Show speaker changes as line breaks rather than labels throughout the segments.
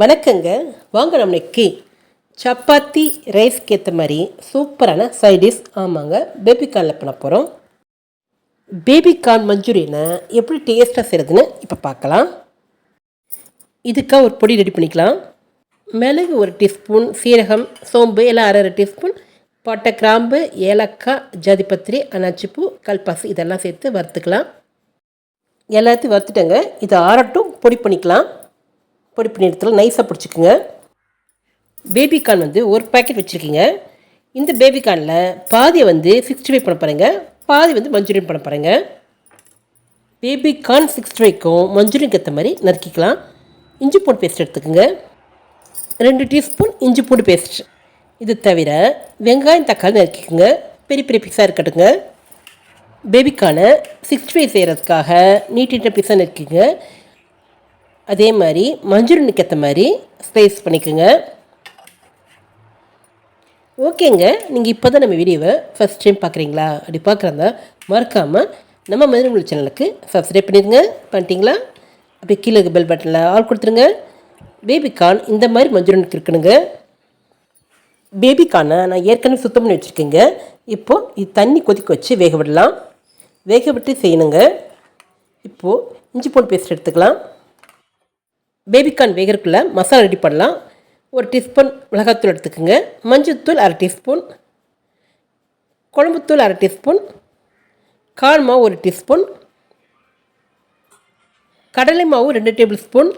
வணக்கங்க. வாங்க நம்ம இன்னைக்கு சப்பாத்தி ரைஸ்க்கு ஏற்ற மாதிரி சூப்பரான சைடிஷ் ஆமாங்க. பேபி கார்னில் பண்ண போகிறோம் பேபி கார்ன் மஞ்சூரியனை எப்படி டேஸ்ட்டாக செய்கிறதுன்னு இப்போ பார்க்கலாம். இதுக்காக ஒரு பொடி ரெடி பண்ணிக்கலாம். மிளகு ஒரு டீஸ்பூன் சீரகம் சோம்பு எல்லாம் அரை அரை டீஸ்பூன் பட்டை கிராம்பு ஏலக்காய் ஜாதிபத்திரி அனாச்சிப்பூ கல்பாசு இதெல்லாம் சேர்த்து வறுத்துக்கலாம். எல்லாத்தையும் வறுத்துட்டேங்க. இதை ஆரட்டும் பொடி பண்ணிக்கலாம். பொடி பண்ணி நைஸாக பிடிச்சிக்குங்க. பேபிகார்ன் வந்து ஒரு பேக்கெட் வச்சுருக்கீங்க. இந்த பேபிகார்னில் பாதியை வந்து சிக்ஸ்டி ஃபைவ் பண்ண போகிறேங்க பாதி வந்து மஞ்சூரியன் பண்ண போகிறேங்க பேபிகார்ன் சிக்ஸ்டி ஃபைவ்க்கும் மஞ்சூரியனுக்கு ஏற்ற மாதிரி நறுக்கிக்கலாம். இஞ்சி பூண்டு பேஸ்ட் எடுத்துக்கோங்க. ரெண்டு டீஸ்பூன் இஞ்சி பூண்டு பேஸ்ட் இது தவிர வெங்காயம் தக்காளி நறுக்கிக்கோங்க. பெரிய பெரிய பீஸாக இருக்கட்டுங்க பேபிக்கான சிக்ஸ்டி ஃபைவ் செய்கிறதுக்காக நீட்டிட்ட பீஸாக நறுக்கிங்க அதே மாதிரி மஞ்சூரியனுக்கு ஏற்ற மாதிரி ஸ்லைஸ் பண்ணிக்கோங்க. ஓகேங்க. நீங்கள் இப்போ தான் நம்ம வீடியோவை ஃபஸ்ட் டைம் பார்க்குறீங்களா அப்படி பார்க்குறதா மறக்காமல் நம்ம மதுரை சேனலுக்கு சப்ஸ்கிரைப் பண்ணிடுங்க. பண்ணிட்டீங்களா? அப்படியே கீழே பெல் பட்டனில் ஆல் கொடுத்துருங்க. பேபிகார்ன் இந்த மாதிரி மஞ்சூரியனுக்கு இருக்கணுங்க. பேபிக்கானை நான் ஏற்கனவே சுத்தம் பண்ணி வச்சுருக்கேங்க. இப்போது இது தண்ணி கொதிக்க வச்சு வேக விடலாம். வேக விட்டு செய்யணுங்க. இப்போது இஞ்சி பூண்டு பேஸ்ட் எடுத்துக்கலாம். பேபிகார்ன் வேகிறதுக்குள்ளே மசாலா ரெடி பண்ணலாம். ஒரு டீஸ்பூன் மிளகாத்தூள் எடுத்துக்கோங்க. மஞ்சள்தூள் அரை டீஸ்பூன் குழம்புத்தூள் அரை டீஸ்பூன் கால் மாவு ஒரு டீஸ்பூன் கடலை மாவு ரெண்டு டேபிள் ஸ்பூன்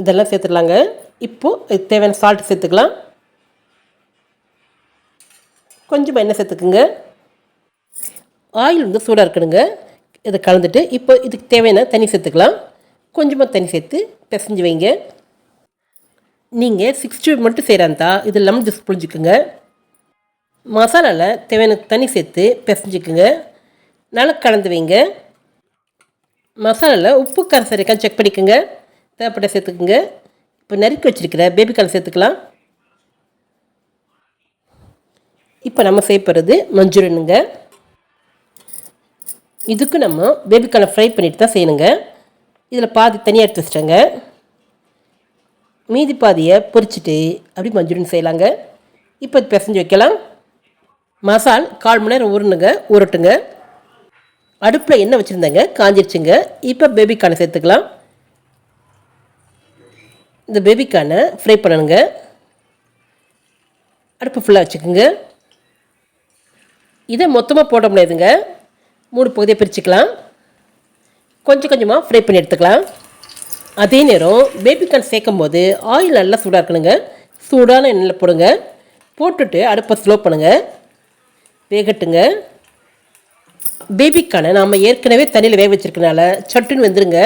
இதெல்லாம் சேர்த்துடலாங்க. இப்போது இதுக்கு தேவையான சால்ட் சேர்த்துக்கலாம். கொஞ்சமாக எண்ணெய் சேர்த்துக்குங்க. ஆயில் வந்து சூடாக இருக்கணுங்க. இதை கலந்துட்டு இப்போ இதுக்கு தேவையான தண்ணி சேர்த்துக்கலாம். கொஞ்சமாக தண்ணி சேர்த்து பிசைஞ்சு வைங்க. நீங்கள் சிக்ஸ்டி மட்டும் செய்கிறாந்தா இது லெமன் ஜூஸ் புழிஞ்சிக்கோங்க மசாலாவில் தேவையான தண்ணி சேர்த்து பிசைஞ்சிக்கோங்க. நல்லா கலந்து வைங்க. மசாலாவில் உப்பு காரம் சரிக்கான்னு செக் பண்ணிக்கோங்க. தேவைப்பட்ட சேர்த்துக்குங்க. இப்போ நறுக்கி வச்சுருக்கிற பேபிக்கார்ன் சேர்த்துக்கலாம். இப்போ நம்ம செய்ய போகிறது மஞ்சூரியனுங்க. இதுக்கு நம்ம பேபிக்கார்னை ஃப்ரை பண்ணிட்டு தான் செய்யணுங்க. இதில் பாதி தனியாக எடுத்து வச்சிட்டேங்க. மீதி பாதியை பொரிச்சிட்டு அப்படி மஞ்சூரியன் செய்யலாங்க. இப்போ இது பிசைஞ்சு வைக்கலாம். மசால் கால் மணி நேரம் உருணுங்க உருட்டுங்க அடுப்பில் எண்ணெய் வச்சுருந்தேங்க காஞ்சிருச்சுங்க. இப்போ பேபிக்கார்னை சேர்த்துக்கலாம். இந்த பேபிக்கானை ஃப்ரை பண்ணணுங்க. அடுப்பு ஃபுல்லாக வச்சுக்கோங்க. இதை மொத்தமாக போட முடியாதுங்க. மூணு பகுதியை பிரிச்சுக்கலாம். கொஞ்சம் கொஞ்சமாக ஃப்ரை பண்ணி எடுத்துக்கலாம். அதே நேரம் பேபிகார்ன் சேர்க்கும் போது ஆயில் நல்லா சூடாக இருக்கணுங்க. சூடான எண்ணெயில் போடுங்க. போட்டுட்டு அடுப்பை ஸ்லோ பண்ணுங்கள் வேகட்டுங்க. பேபிக்கான நாம் ஏற்கனவே தண்ணியில் வேக வச்சுருக்கனால சட்டுன்னு வெந்துருங்க.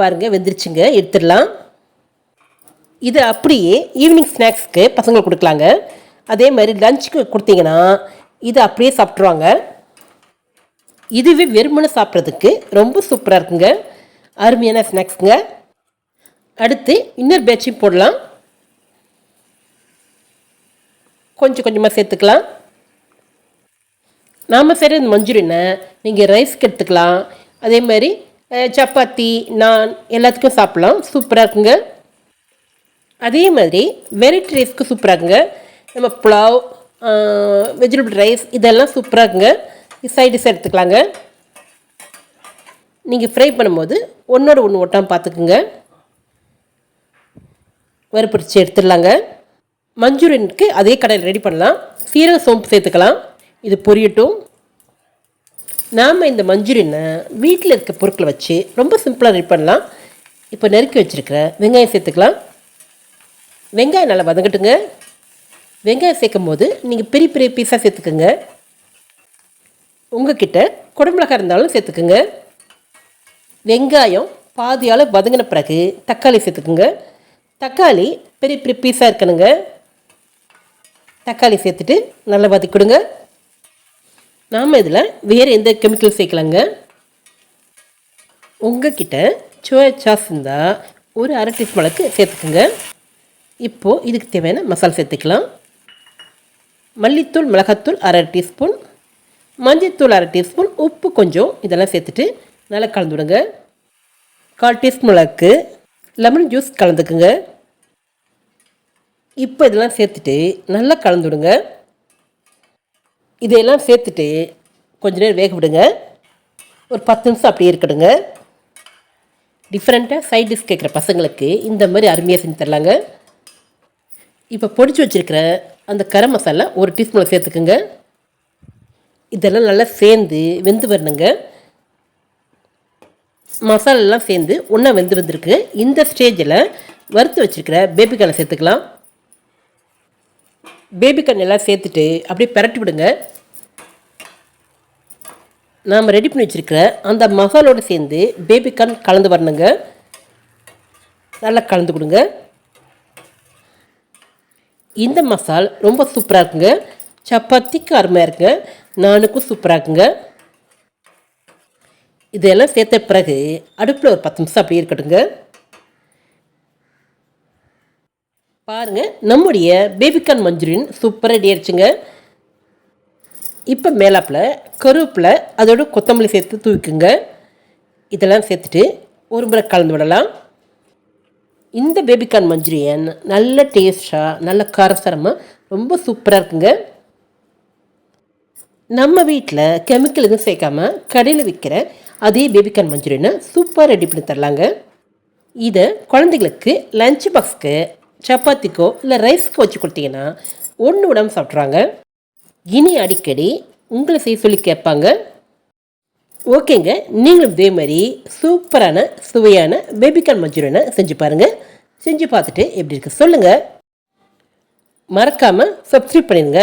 பாருங்கள் வெந்துருச்சுங்க. எடுத்துடலாம். இது அப்படியே ஈவினிங் ஸ்நாக்ஸ்க்கு பசங்களுக்கு கொடுக்கலாங்க. அதே மாதிரி லஞ்சுக்கு கொடுத்தீங்கன்னா இது அப்படியே சாப்பிட்ருவாங்க இதுவே வெறுமனை சாப்பிட்றதுக்கு ரொம்ப சூப்பராக இருக்குங்க. அருமையான ஸ்நாக்ஸுங்க அடுத்து இன்னொரு பேட்சும் போடலாம். கொஞ்சம் கொஞ்சமாக சேர்த்துக்கலாம். நாம் செய்கிற இந்த மஞ்சூரியனை நீங்கள் ரைஸ்க்கு எடுத்துக்கலாம். அதே மாதிரி சப்பாத்தி நான் எல்லாத்துக்கும் சாப்பிட்லாம். சூப்பராக இருக்குங்க. அதே மாதிரி வெரைட்டி ரைஸ்க்கு சூப்பராக இருக்குங்க. நம்ம புலாவ் வெஜிடபிள் ரைஸ் இதெல்லாம் சூப்பராக இருக்குங்க. சைட் எடுத்துக்கலாங்க. நீங்கள் ஃப்ரை பண்ணும்போது ஒன்றோட ஒன்று ஒட்டாமல் பார்த்துக்குங்க வறுப்பரிச்சு எடுத்துடலாங்க. மஞ்சூரியனுக்கு அதே கடையில் ரெடி பண்ணலாம். சீரக சோம்பு சேர்த்துக்கலாம். இது பொரியட்டும். நாம் இந்த மஞ்சூரியனை வீட்டில் இருக்க பொருட்களை வச்சு ரொம்ப சிம்பிளாக ரெடி பண்ணலாம். இப்போ நறுக்கி வச்சுருக்கிற வெங்காயம் சேர்த்துக்கலாம். வெங்காயம் நல்லா வதங்கட்டுங்க. வெங்காயம் சேர்க்கும் போது நீங்கள் பெரிய பெரிய பீஸாக சேர்த்துக்குங்க. உங்ககிட்ட குடமிளகாய் இருந்தாலும் சேர்த்துக்குங்க. வெங்காயம் பாதியால் வதங்கின பிறகு தக்காளி சேர்த்துக்குங்க. தக்காளி பெரிய பெரிய பீஸாக இருக்கணுங்க. தக்காளி சேர்த்துட்டு நல்லா வதக்கிடுங்க. நாம் இதில் வேறு எந்த கெமிக்கல் சேர்க்கலாங்க. உங்ககிட்ட சோயா சாஸ் இருந்தால் ஒரு அரை டீஸ்பூன் அளவுக்கு சேர்த்துக்குங்க. இப்போது இதுக்கு தேவையான மசாலா சேர்த்துக்கலாம். மல்லித்தூள் மிளகாத்தூள் அரை டீஸ்பூன் மஞ்சத்தூள் அரை டீஸ்பூன் உப்பு கொஞ்சம். இதெல்லாம் சேர்த்துட்டு நல்லா கலந்து விடுங்க. கால் டீஸ்பூன் அளவுக்கு லெமன் ஜூஸ் கலந்துக்குங்க. இப்போ இதெல்லாம் சேர்த்துட்டு நல்லா கலந்து விடுங்க. இதையெல்லாம் சேர்த்துட்டு கொஞ்ச நேரம் வேக விடுங்க. ஒரு பத்து நிமிஷம் அப்படியே இருக்கட்டுங்க. டிஃப்ரெண்ட்டாக சைட் டிஷ் கேட்குற பசங்களுக்கு இந்த மாதிரி அருமையாக செஞ்சு தரலாங்க. இப்போ பொடிச்சு வச்சுருக்கிற அந்த கரம் மசாலா ஒரு டீஸ்பூனில் சேர்த்துக்குங்க. இதெல்லாம் நல்லா சேர்ந்து வெந்து வரணுங்க. மசாலாலாம் சேர்ந்து ஒன்றா வெந்து வந்திருக்கு. இந்த ஸ்டேஜில் வறுத்து வச்சுருக்கிற பேபிக்கானை சேர்த்துக்கலாம். பேபிக்கான் எல்லாம் சேர்த்துட்டு அப்படியே பிரட்டி விடுங்க. நாம் ரெடி பண்ணி வச்சுருக்கிற அந்த மசாலோடு சேர்ந்து பேபிக்கான் கலந்து வரணுங்க. நல்லா கலந்து கொடுங்க. இந்த மசால் ரொம்ப சூப்பராக இருக்குங்க. சப்பாத்திக்கு அருமையாக இருக்குங்க. நானுக்கும் சூப்பராக இருக்குங்க. இதெல்லாம் சேர்த்த பிறகு அடுப்பில் ஒரு பத்து நிமிஷம் அப்படியே இருக்கட்டுங்க பாருங்கள் நம்முடைய பேபிகார்ன் மஞ்சூரியன் சூப்பராக ரெடி ஆயிடுச்சுங்க. இப்போ மேலாப்பில் கருவேப்பிலை அதோட கொத்தமல்லி சேர்த்து தூவிக்குங்க. இதெல்லாம் சேர்த்துட்டு ஒரு முறை கலந்து விடலாம். இந்த பேபிகார்ன் மஞ்சூரியன் நல்ல டேஸ்டாக நல்ல காரசாரமாக ரொம்ப சூப்பராக இருக்குங்க. நம்ம வீட்டில் கெமிக்கல் எதுவும் சேர்க்காம கடையில் விற்கிற அதே பேபிகார்ன் மஞ்சூரியனை சூப்பராக ரெடி பண்ணி தரலாங்க. இதை குழந்தைங்களுக்கு லஞ்ச் பாக்ஸ்க்கு சப்பாத்திக்கோ இல்லை ரைஸ்க்கோ வச்சு கொடுத்தீங்கன்னா ஒன்று விடாமல் சாப்பிட்றாங்க இனி அடிக்கடி உங்களை செய்ய சொல்லி கேட்பாங்க. ஓகேங்க நீங்களும் இதே மாதிரி சூப்பரான சுவையான பேபிகார்ன் மஞ்சூரியனை செஞ்சு பாருங்கள் செஞ்சு பார்த்துட்டு எப்படி இருக்கு சொல்லுங்கள் மறக்காமல் சப்ஸ்கிரைப் பண்ணிடுங்க.